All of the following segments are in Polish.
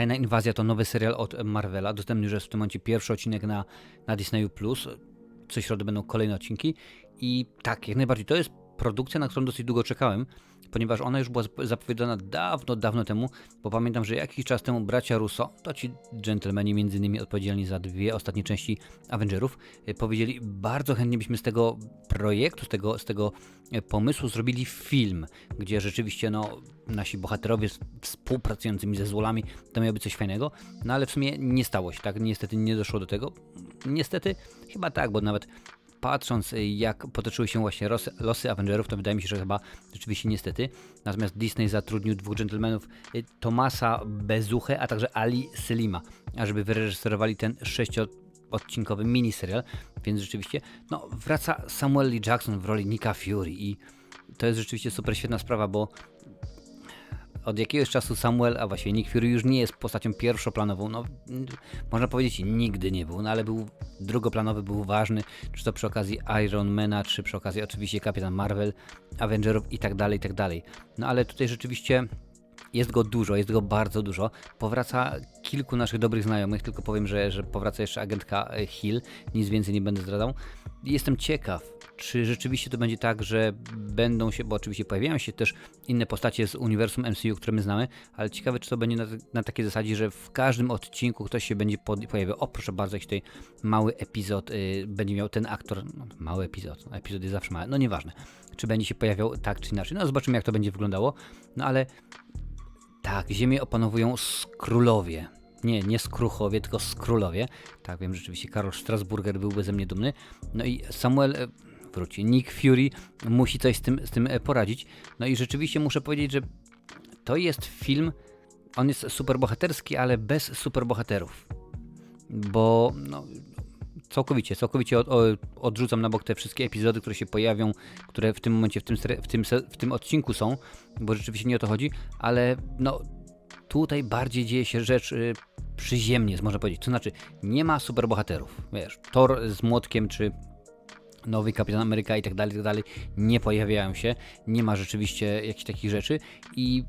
Tajna Inwazja to nowy serial od Marvela. Dostępny już jest w tym momencie pierwszy odcinek na, na Disneyu+. Co środę będą kolejne odcinki. I tak, jak najbardziej. To jest produkcja, na którą dosyć długo czekałem, ponieważ ona już była zapowiedziana dawno, dawno temu, bo pamiętam, że jakiś czas temu bracia Russo, to ci dżentelmeni między innymi odpowiedzialni za dwie ostatnie części Avengerów, e, powiedzieli, bardzo chętnie byśmy z tego projektu, z tego, z tego e, pomysłu zrobili film, gdzie rzeczywiście no, nasi bohaterowie współpracującymi ze złolami, to miałoby coś fajnego, no ale w sumie nie stało się, tak, niestety nie doszło do tego. Niestety, chyba tak, bo nawet patrząc y, jak potoczyły się właśnie losy, Avengerów, to wydaje mi się, że chyba rzeczywiście niestety. Natomiast Disney zatrudnił dwóch dżentelmenów, y, Tomasa Bezuchę, a także Ali Selima, ażeby wyreżyserowali ten sześciodcinkowy miniserial, więc rzeczywiście, no wraca Samuel Lee Jackson w roli Nicka Fury i to jest rzeczywiście super świetna sprawa, bo od jakiegoś czasu Samuel, a właściwie Nick Fury już nie jest postacią pierwszoplanową. No, można powiedzieć, nigdy nie był, no ale był drugoplanowy, był ważny, czy to przy okazji Ironmana, czy przy okazji oczywiście Kapitan Marvel, Avengerów i tak dalej, i tak dalej. No ale tutaj rzeczywiście jest go dużo, jest go bardzo dużo. Powraca kilku naszych dobrych znajomych, tylko powiem, że, że powraca jeszcze agentka e, Hill, nic więcej nie będę zdradzał. Jestem ciekaw, czy rzeczywiście to będzie tak, że będą się, bo oczywiście pojawiają się też inne postacie z uniwersum MCU, które my znamy, ale ciekawe, czy to będzie na, na takiej zasadzie, że w każdym odcinku ktoś się będzie pojawiał. O, proszę bardzo, jakiś tutaj mały epizod y, będzie miał ten aktor. No, mały epizod, no, epizod jest zawsze mały, no nieważne, czy będzie się pojawiał tak czy inaczej. No zobaczymy, jak to będzie wyglądało. No ale tak, ziemię opanowują skrólowie. Nie, nie skruchowie, tylko skrólowie. Tak, wiem, rzeczywiście Karol Strasburger byłby ze mnie dumny. No i Samuel e, wróci. Nick Fury musi coś z tym, z tym e, poradzić. No i rzeczywiście muszę powiedzieć, że to jest film, on jest superbohaterski, ale bez superbohaterów. Bo no, całkowicie, całkowicie od, odrzucam na bok te wszystkie epizody, które się pojawią, które w tym momencie, w tym, w tym, w tym odcinku są, bo rzeczywiście nie o to chodzi, ale no tutaj bardziej dzieje się rzecz y, przyziemnie, można powiedzieć. To znaczy, nie ma superbohaterów. Wiesz, Thor z młotkiem, czy nowy Kapitan Ameryka i tak dalej, i tak dalej, nie pojawiają się. Nie ma rzeczywiście jakichś takich rzeczy i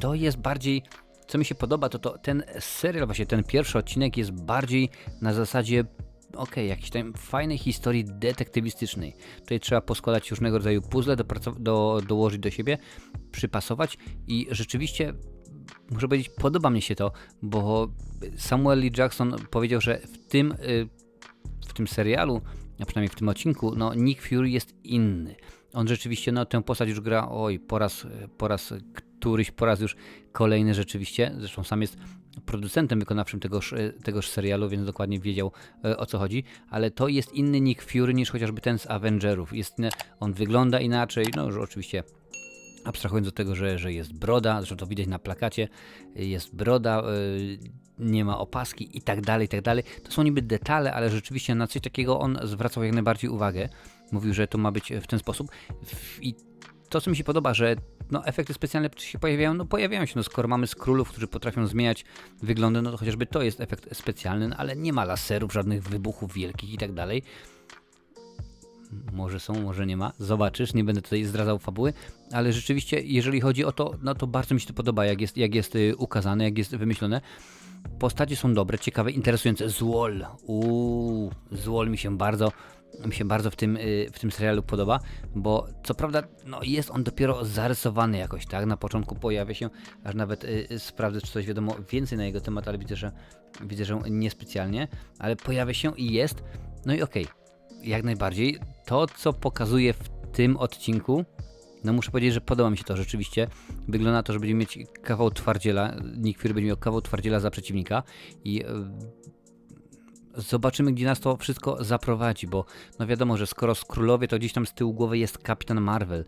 to jest bardziej co mi się podoba, to, to ten serial, właśnie ten pierwszy odcinek jest bardziej na zasadzie ok, jakiejś tam fajnej historii detektywistycznej. Tutaj trzeba poskładać różnego rodzaju puzzle, do, dołożyć do siebie, przypasować i rzeczywiście muszę powiedzieć, podoba mi się to, bo Samuel Lee Jackson powiedział, że w tym, y, w tym serialu, a przynajmniej w tym odcinku, no Nick Fury jest inny. On rzeczywiście no, tę postać już gra, oj, po raz, po raz któryś, po raz już kolejny rzeczywiście. Zresztą sam jest producentem wykonawczym tegoż, tegoż serialu, więc dokładnie wiedział e, o co chodzi, ale to jest inny Nick Fury niż chociażby ten z Avengerów. Jest, on wygląda inaczej, no już oczywiście abstrahując od tego, że, że jest broda, zresztą to widać na plakacie, jest broda, yy, nie ma opaski i tak dalej, i tak dalej. To są niby detale, ale rzeczywiście na coś takiego on zwracał jak najbardziej uwagę. Mówił, że to ma być w ten sposób. I to, co mi się podoba, że no, efekty specjalne się pojawiają, no pojawiają się, no skoro mamy skrólów, którzy potrafią zmieniać wyglądy, no to chociażby to jest efekt specjalny, no, ale nie ma laserów, żadnych wybuchów wielkich i tak dalej. Może są, może nie ma. Zobaczysz, nie będę tutaj zdradzał fabuły, ale rzeczywiście, jeżeli chodzi o to, no to bardzo mi się to podoba, jak jest, jak jest y, ukazane, jak jest wymyślone. Postacie są dobre, ciekawe, interesujące. Złol, uuu, Złol mi się bardzo, mi się bardzo w tym, y, w tym serialu podoba, bo co prawda no, jest on dopiero zarysowany jakoś, tak? Na początku pojawia się, aż nawet y, sprawdzę, czy coś wiadomo więcej na jego temat, ale widzę, że widzę, że niespecjalnie, ale pojawia się i jest. No i okej, okay jak najbardziej. To, co pokazuje w tym odcinku, no muszę powiedzieć, że podoba mi się to rzeczywiście. Wygląda na to, że będziemy mieć kawał twardziela. Nick Fury będzie miał kawał twardziela za przeciwnika i e, zobaczymy, gdzie nas to wszystko zaprowadzi, bo no wiadomo, że skoro z królowie, to gdzieś tam z tyłu głowy jest Kapitan Marvel.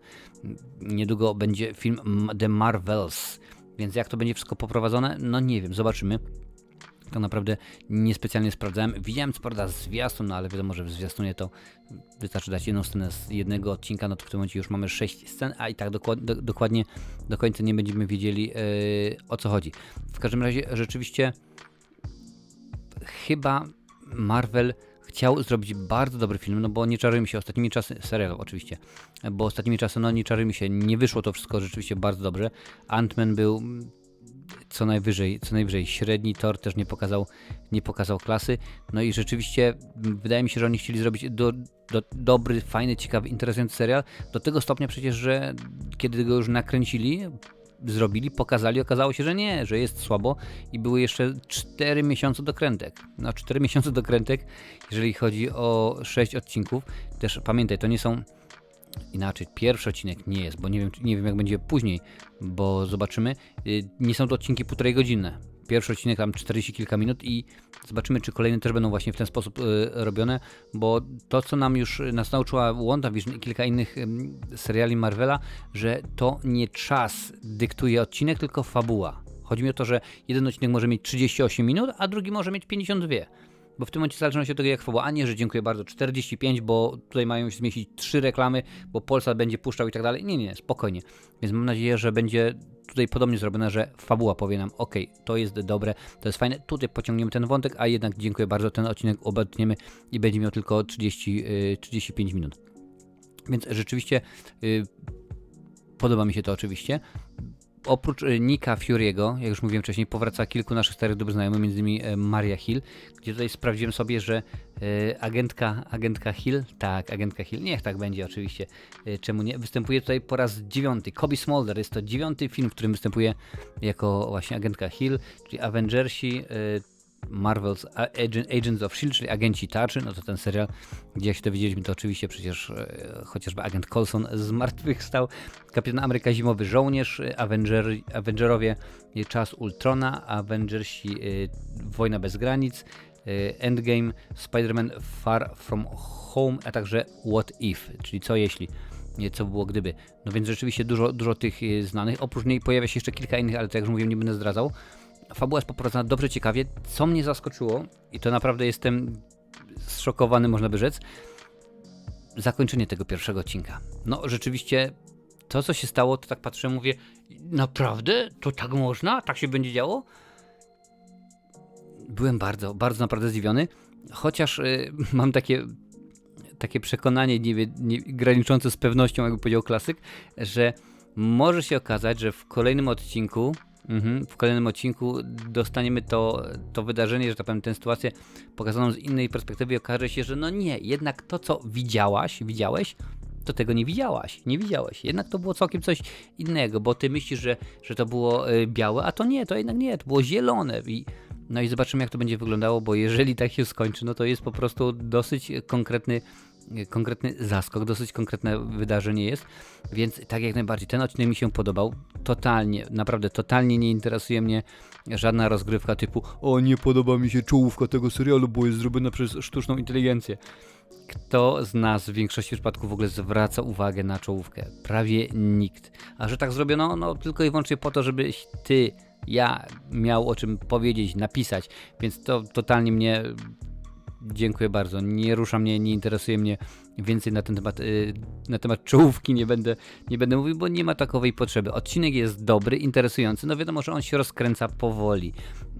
Niedługo będzie film The Marvels, więc jak to będzie wszystko poprowadzone, no nie wiem, zobaczymy tak naprawdę niespecjalnie sprawdzałem. Widziałem co prawda zwiastun, no ale wiadomo, że w zwiastunie to wystarczy dać jedną scenę z jednego odcinka, no to w tym momencie już mamy sześć scen, a i tak do, dokładnie do końca nie będziemy wiedzieli yy, o co chodzi. W każdym razie rzeczywiście chyba Marvel chciał zrobić bardzo dobry film, no bo nie czarujmy się ostatnimi czasy, serial oczywiście, bo ostatnimi czasy, no nie czarujmy się, nie wyszło to wszystko rzeczywiście bardzo dobrze. Ant-Man był co najwyżej, co najwyżej średni tor też nie pokazał, nie pokazał klasy. No i rzeczywiście wydaje mi się, że oni chcieli zrobić do, do, dobry, fajny, ciekawy, interesujący serial. Do tego stopnia przecież, że kiedy go już nakręcili, zrobili, pokazali, okazało się, że nie, że jest słabo i były jeszcze 4 miesiące dokrętek. No 4 miesiące dokrętek, jeżeli chodzi o 6 odcinków. Też pamiętaj, to nie są inaczej, pierwszy odcinek nie jest, bo nie wiem, nie wiem jak będzie później, bo zobaczymy. Y, Nie są to odcinki półtorej godzinne. Pierwszy odcinek tam 40 kilka minut i zobaczymy, czy kolejne też będą właśnie w ten sposób y, robione, bo to, co nam już nas nauczyła WandaVision i kilka innych seriali Marvela, że to nie czas dyktuje odcinek, tylko fabuła. Chodzi mi o to, że jeden odcinek może mieć 38 minut, a drugi może mieć 52. Bo w tym momencie zależy się od tego, jak fabuła. A nie, że dziękuję bardzo, 45, bo tutaj mają się zmieścić trzy reklamy, bo Polsat będzie puszczał i tak dalej. Nie, nie, spokojnie. Więc mam nadzieję, że będzie tutaj podobnie zrobione, że fabuła powie nam, ok, to jest dobre, to jest fajne, tutaj pociągniemy ten wątek, a jednak dziękuję bardzo, ten odcinek obetniemy i będzie miał tylko 30, y, 35 minut. Więc rzeczywiście y, podoba mi się to oczywiście. Oprócz y, Nika Fury'ego, jak już mówiłem wcześniej, powraca kilku naszych starych dobrych znajomych, m.in. e, Maria Hill, gdzie tutaj sprawdziłem sobie, że e, agentka, agentka Hill, tak, agentka Hill, niech tak będzie oczywiście, e, czemu nie, występuje tutaj po raz dziewiąty. Kobe Smolder, jest to dziewiąty film, w którym występuje jako właśnie agentka Hill, czyli Avengersi, e, Marvel's Agent, Agents of S.H.I.E.L.D., czyli agenci tarczy, no to ten serial, gdzie się dowiedzieliśmy, to oczywiście przecież e, chociażby agent Coulson zmartwychwstał, Kapitan Ameryka Zimowy Żołnierz, e, Avenger, Avengerowie e, Czas Ultrona, Avengersi Wojna Bez Granic, Endgame, Spider-Man Far From Home, a także What If, czyli co jeśli, co by było gdyby. No więc rzeczywiście dużo, dużo tych znanych, oprócz niej pojawia się jeszcze kilka innych, ale to jak już mówiłem, nie będę zdradzał. Fabuła jest poprowadzona dobrze, ciekawie. Co mnie zaskoczyło, i to naprawdę jestem zszokowany, można by rzec, zakończenie tego pierwszego odcinka. No, rzeczywiście, to co się stało, to tak patrzę, mówię, naprawdę? To tak można? Tak się będzie działo? Byłem bardzo, bardzo naprawdę zdziwiony, chociaż y, mam takie, takie przekonanie nie, nie, graniczące z pewnością, jakby powiedział klasyk, że może się okazać, że w kolejnym odcinku Mhm, w kolejnym odcinku dostaniemy to, to wydarzenie, że tak powiem, tę sytuację pokazaną z innej perspektywy i okaże się, że no nie, jednak to, co widziałaś, widziałeś, to tego nie widziałaś, nie widziałeś. Jednak to było całkiem coś innego, bo ty myślisz, że, że to było y, białe, a to nie, to jednak nie, to było zielone. I, no i zobaczymy, jak to będzie wyglądało, bo jeżeli tak się skończy, no to jest po prostu dosyć konkretny konkretny zaskok, dosyć konkretne wydarzenie jest, więc tak jak najbardziej ten odcinek mi się podobał, totalnie, naprawdę totalnie nie interesuje mnie żadna rozgrywka typu o nie podoba mi się czołówka tego serialu, bo jest zrobiona przez sztuczną inteligencję. Kto z nas w większości przypadków w ogóle zwraca uwagę na czołówkę? Prawie nikt. A że tak zrobiono, no tylko i wyłącznie po to, żebyś ty, ja miał o czym powiedzieć, napisać, więc to totalnie mnie Dziękuję bardzo. Nie rusza mnie, nie interesuje mnie więcej na ten temat, y, na temat czołówki nie będę, nie będę mówił, bo nie ma takowej potrzeby. Odcinek jest dobry, interesujący. No wiadomo, że on się rozkręca powoli.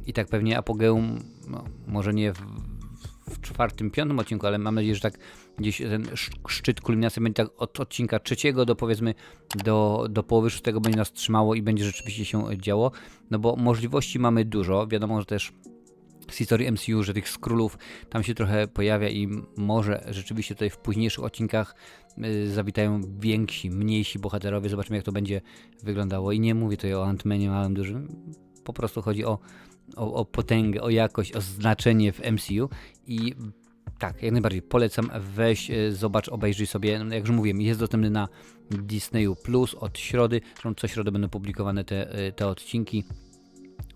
I tak pewnie apogeum, no, może nie w, w czwartym, piątym odcinku, ale mam nadzieję, że tak gdzieś ten sz- szczyt kulminacji będzie tak od odcinka trzeciego do powiedzmy do, do połowy szóstego będzie nas trzymało i będzie rzeczywiście się działo. No bo możliwości mamy dużo. Wiadomo, że też z historii MCU, że tych skrólów tam się trochę pojawia i może rzeczywiście tutaj w późniejszych odcinkach y, zawitają więksi, mniejsi bohaterowie. Zobaczymy, jak to będzie wyglądało. I nie mówię tutaj o Ant-Manie małym, dużym. Po prostu chodzi o, o, o potęgę, o jakość, o znaczenie w MCU i tak, jak najbardziej polecam, weź, y, zobacz, obejrzyj sobie, no, jak już mówiłem, jest dostępny na Disneyu Plus od środy, zresztą co środę będą publikowane te, y, te odcinki,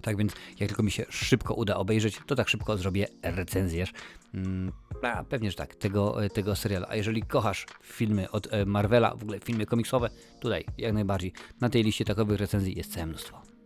tak więc jak tylko mi się szybko uda obejrzeć, to tak szybko zrobię recenzję. Mm, a pewnie, że tak, tego, tego serialu. A jeżeli kochasz filmy od e, Marvela, w ogóle filmy komiksowe, tutaj jak najbardziej. Na tej liście takowych recenzji jest całe mnóstwo.